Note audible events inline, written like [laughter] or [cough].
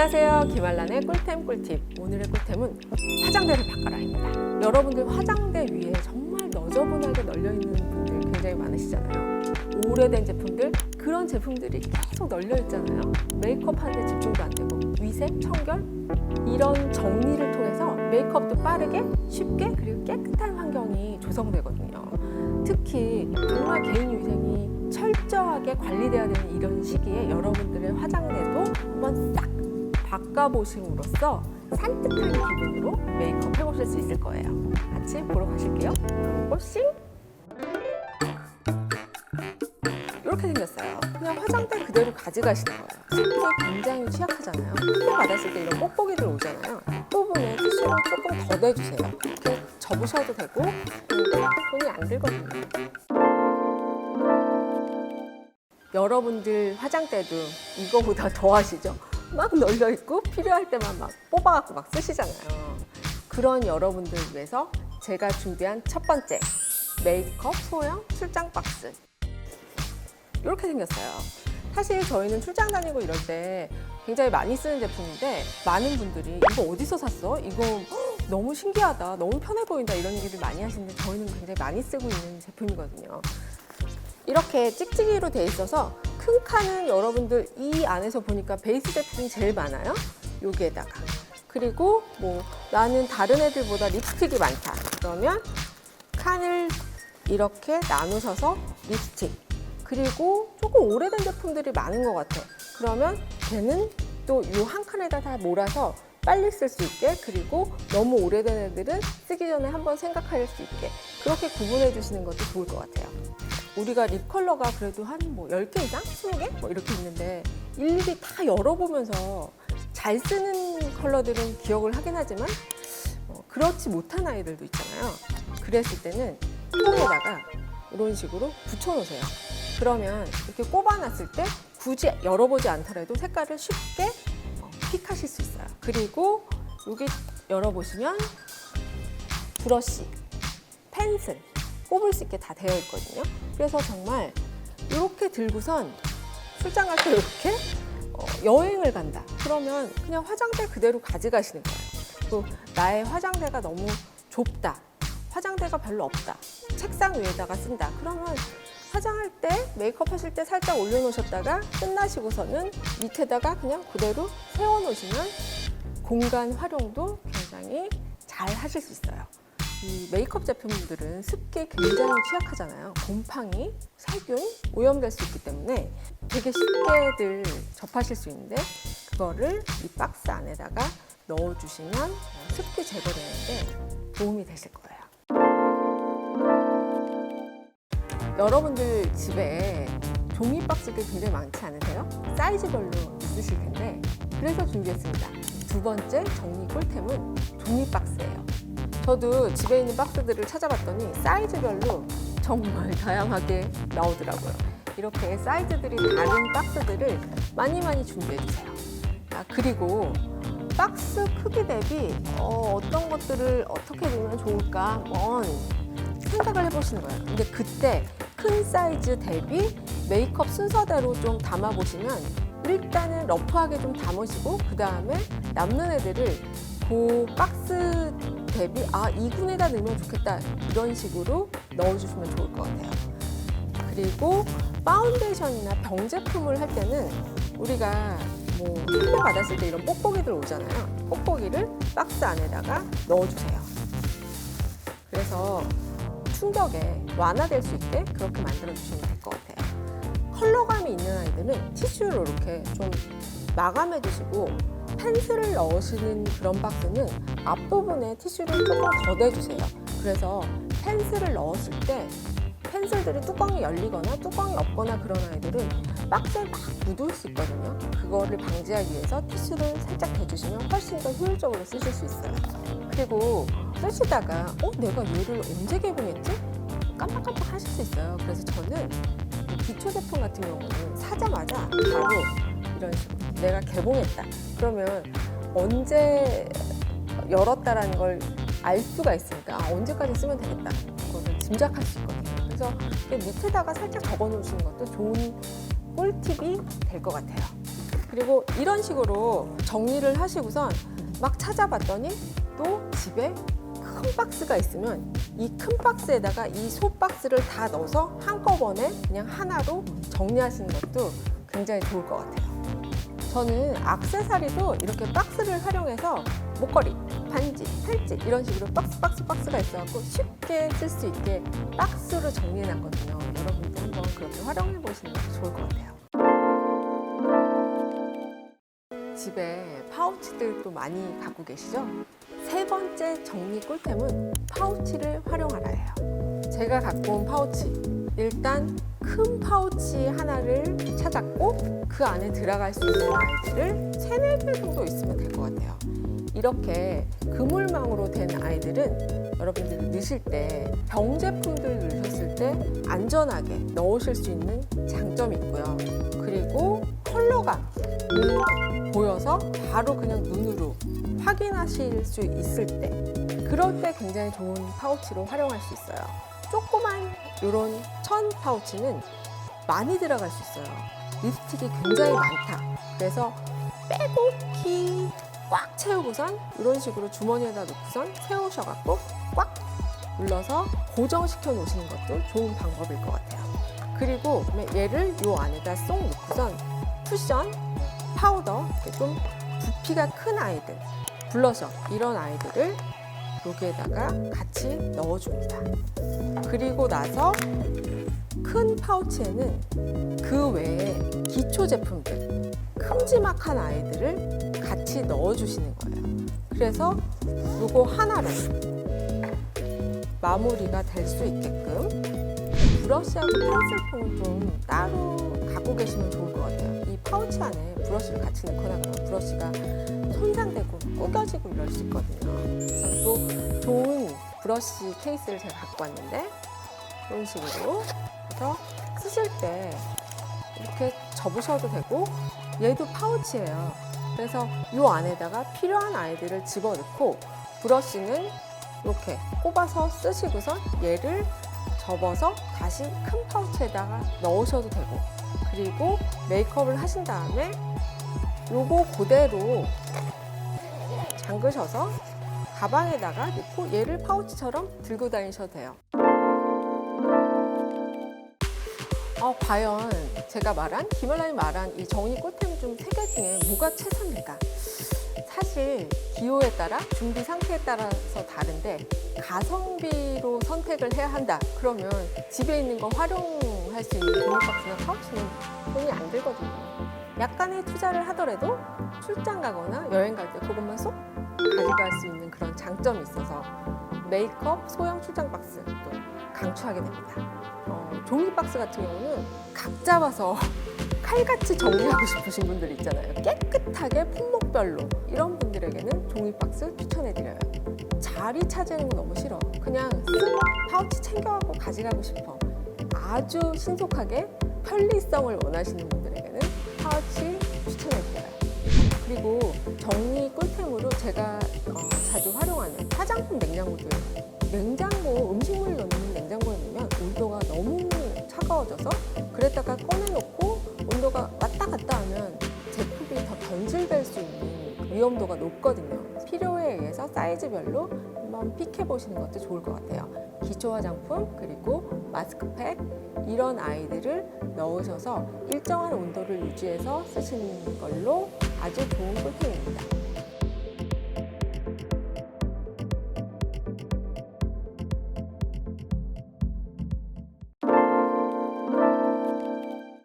안녕하세요. 김알란의 꿀템 꿀팁. 오늘의 꿀템은 화장대를 바꿔라입니다. 여러분들 화장대 위에 정말 너저분하게 널려있는 분들 굉장히 많으시잖아요. 오래된 제품들, 그런 제품들이 계속 널려있잖아요. 메이크업 하는데 집중도 안 되고, 위생, 청결, 이런 정리를 통해서 메이크업도 빠르게, 쉽게, 그리고 깨끗한 환경이 조성되거든요. 특히 정말 개인 위생이 철저하게 관리돼야 되는 이런 시기에 여러분들의 화장대도 한번 싹 바꿔보심으로써 산뜻한 기분으로 메이크업 해보실 수 있을 거예요. 같이 보러 가실게요. 꽃싱 이렇게 생겼어요. 그냥 화장대 그대로 가져가시는 거예요. 습기에 굉장히 취약하잖아요. 습기 받았을 때 이런 뽁뽁이들 오잖아요. 부분에 티슈를 조금 더 대주세요. 이렇게 접으셔도 되고 손이 안 들거든요. 여러분들 화장대도 이거보다 더 하시죠? 막 널려 있고 필요할 때만 막 뽑아갖고 막 쓰시잖아요. 그런 여러분들 위해서 제가 준비한 첫 번째 메이크업 소형 출장 박스. 이렇게 생겼어요. 사실 저희는 출장 다니고 이럴 때 굉장히 많이 쓰는 제품인데 많은 분들이 이거 어디서 샀어? 이거 헉, 너무 신기하다. 너무 편해 보인다. 이런 얘기를 많이 하시는데 저희는 굉장히 많이 쓰고 있는 제품이거든요. 이렇게 찍찍이로 돼 있어서 큰 칸은 여러분들 이 안에서 보니까 베이스 제품이 제일 많아요. 여기에다가. 그리고 뭐 나는 다른 애들보다 립스틱이 많다. 그러면 칸을 이렇게 나누셔서 립스틱. 그리고 조금 오래된 제품들이 많은 것 같아. 그러면 걔는 또 이 한 칸에다 다 몰아서 빨리 쓸 수 있게 그리고 너무 오래된 애들은 쓰기 전에 한번 생각할 수 있게 그렇게 구분해 주시는 것도 좋을 것 같아요. 우리가 립 컬러가 그래도 한 뭐 10개 이상? 20개? 뭐 이렇게 있는데 일일이 다 열어보면서 잘 쓰는 컬러들은 기억을 하긴 하지만 어, 그렇지 못한 아이들도 있잖아요. 그랬을 때는 통에다가 이런 식으로 붙여놓으세요. 그러면 이렇게 꼽아놨을 때 굳이 열어보지 않더라도 색깔을 쉽게 어, 픽하실 수 있어요. 그리고 여기 열어보시면 브러쉬, 펜슬 꼽을 수 있게 다 되어 있거든요. 그래서 정말 이렇게 들고선 출장 갈 때 이렇게 어, 여행을 간다. 그러면 그냥 화장대 그대로 가져가시는 거예요. 또 나의 화장대가 너무 좁다. 화장대가 별로 없다. 책상 위에다가 쓴다. 그러면 화장할 때 메이크업 하실 때 살짝 올려놓으셨다가 끝나시고서는 밑에다가 그냥 그대로 세워놓으시면 공간 활용도 굉장히 잘 하실 수 있어요. 이 메이크업 제품들은 습기에 굉장히 취약하잖아요. 곰팡이, 살균, 오염될 수 있기 때문에 되게 쉽게들 접하실 수 있는데 그거를 이 박스 안에다가 넣어주시면 습기 제거되는데 도움이 되실 거예요. 여러분들 집에 종이 박스들 굉장히 많지 않으세요? 사이즈별로 있으실 텐데 그래서 준비했습니다. 두 번째 정리 꿀템은 종이 박스예요. 저도 집에 있는 박스들을 찾아봤더니 사이즈별로 정말 다양하게 나오더라고요. 이렇게 사이즈들이 다른 박스들을 많이 많이 준비해 주세요. 아, 그리고 박스 크기 대비 어, 떤 것들을 어떻게 두면 좋을까 한번 생각을 해보시는 거예요. 근데 그때 큰 사이즈 대비 메이크업 순서대로 좀 담아보시면 일단은 러프하게 좀 담으시고 그 다음에 남는 애들을 그 박스 대비 아 이 군에다 넣으면 좋겠다 이런 식으로 넣어주시면 좋을 것 같아요. 그리고 파운데이션이나 병 제품을 할 때는 우리가 뭐 선물 받았을 때 이런 뽁뽁이들 오잖아요. 뽁뽁이를 박스 안에다가 넣어주세요. 그래서 충격에 완화될 수 있게 그렇게 만들어 주시면 될 것 같아요. 컬러감이 있는 아이들은 티슈로 이렇게 좀 마감해 주시고 펜슬을 넣으시는 그런 박스는 앞부분에 티슈를 조금 더 대주세요. 그래서 펜슬을 넣었을 때 펜슬들이 뚜껑이 열리거나 뚜껑이 없거나 그런 아이들은 박스에 막 묻을 수 있거든요. 그거를 방지하기 위해서 티슈를 살짝 대주시면 훨씬 더 효율적으로 쓰실 수 있어요. 그리고 쓰시다가 어 내가 얘를 언제 개봉했지? 깜빡깜빡 하실 수 있어요. 그래서 저는 이 기초 제품 같은 경우는 사자마자 바로 이런 식으로 내가 개봉했다. 그러면 언제 열었다라는 걸 알 수가 있으니까 아, 언제까지 쓰면 되겠다. 그거를 짐작할 수 있거든요. 그래서 밑에다가 살짝 적어 놓으시는 것도 좋은 꿀팁이 될 것 같아요. 그리고 이런 식으로 정리를 하시고선 막 찾아봤더니 또 집에 큰 박스가 있으면 이 큰 박스에다가 이 소 박스를 다 넣어서 한꺼번에 그냥 하나로 정리하시는 것도 굉장히 좋을 것 같아요. 저는 악세사리도 이렇게 박스를 활용해서 목걸이, 반지, 팔찌 이런 식으로 박스 박스 박스가 있어갖고 쉽게 쓸 수 있게 박스로 정리해놨거든요. 여러분도 한번 그렇게 활용해 보시는 것도 좋을 것 같아요. 집에 파우치들도 많이 갖고 계시죠? 세 번째 정리 꿀템은 파우치를 활용하라예요. 제가 갖고 온 파우치. 일단 큰 파우치 하나를 찾았고 그 안에 들어갈 수 있는 아이들을 세네 개 정도 있으면 될 것 같아요. 이렇게 그물망으로 된 아이들은 여러분들이 넣으실 때 병 제품들 넣으셨을 때 안전하게 넣으실 수 있는 장점이 있고요. 그리고 컬러감이 보여서 바로 그냥 눈으로 확인하실 수 있을 때 그럴 때 굉장히 좋은 파우치로 활용할 수 있어요. 조그만 이런 천 파우치는 많이 들어갈 수 있어요. 립스틱이 굉장히 많다. 그래서 빼곡히 꽉 채우고선 이런 식으로 주머니에다 놓고선 세우셔갖고 꽉 눌러서 고정시켜 놓으시는 것도 좋은 방법일 것 같아요. 그리고 얘를 요 안에다 쏙 넣고선 쿠션, 파우더, 좀 부피가 큰 아이들, 블러셔 이런 아이들을 여기에다가 같이 넣어줍니다. 그리고 나서 큰 파우치에는 그 외에 기초 제품들, 큼지막한 아이들을 같이 넣어주시는 거예요. 그래서 요거 하나로 마무리가 될 수 있게끔 브러쉬하고 펜슬통은 좀 따로 갖고 계시면 좋을 것 같아요. 이 파우치 안에 브러쉬를 같이 넣거나 그러면 브러쉬가 손상되고 구겨지고 이럴 수 있거든요. 그래서 또 좋은 브러쉬 케이스를 제가 갖고 왔는데 이런 식으로 그래서 쓰실 때 이렇게 접으셔도 되고 얘도 파우치예요. 그래서 이 안에다가 필요한 아이들을 집어넣고 브러쉬는 이렇게 꼽아서 쓰시고선 얘를 접어서 다시 큰 파우치에다가 넣으셔도 되고 그리고 메이크업을 하신 다음에 요거 그대로 잠그셔서 가방에다가 넣고 얘를 파우치처럼 들고 다니셔도 돼요. 어, 과연 제가 말한 김을라이 말한 이 정리 꿀템 중 세 개 중에 뭐가 최선일까? 사실 기호에 따라 준비 상태에 따라서 다른데 가성비로 선택을 해야 한다. 그러면 집에 있는 거 활용 할 수 있는 종이박스나 파우치는 돈이 안 들거든요. 약간의 투자를 하더라도 출장 가거나 여행 갈 때 그것만 쏙 가져갈 수 있는 그런 장점이 있어서 메이크업 소형 출장 박스 또 강추하게 됩니다. 어, 종이 박스 같은 경우는 각 잡아서 [laughs] 칼같이 정리하고 싶으신 분들 있잖아요. 깨끗하게 품목별로 이런 분들에게는 종이 박스 추천해드려요. 자리 차지하는 거 너무 싫어. 그냥 쓱 파우치 챙겨가고 가져가고 싶어. 아주 신속하게 편리성을 원하시는 분들에게는 파우치 추천해드려요. 그리고 정리 꿀템으로 제가 어, 자주 활용하는 화장품 냉장고들. 냉장고 음식물 넣는 냉장고에 넣으면 온도가 너무 차가워져서 그랬다가 꺼내놓고 온도가 왔다 갔다 하면 제품이 더 변질될 수 있는 위험도가 높거든요. 필요에 의해서 사이즈별로 한번 픽해 보시는 것도 좋을 것 같아요. 기초 화장품 그리고 마스크팩 이런 아이들을 넣으셔서 일정한 온도를 유지해서 쓰시는 걸로 아주 좋은 꿀템입니다.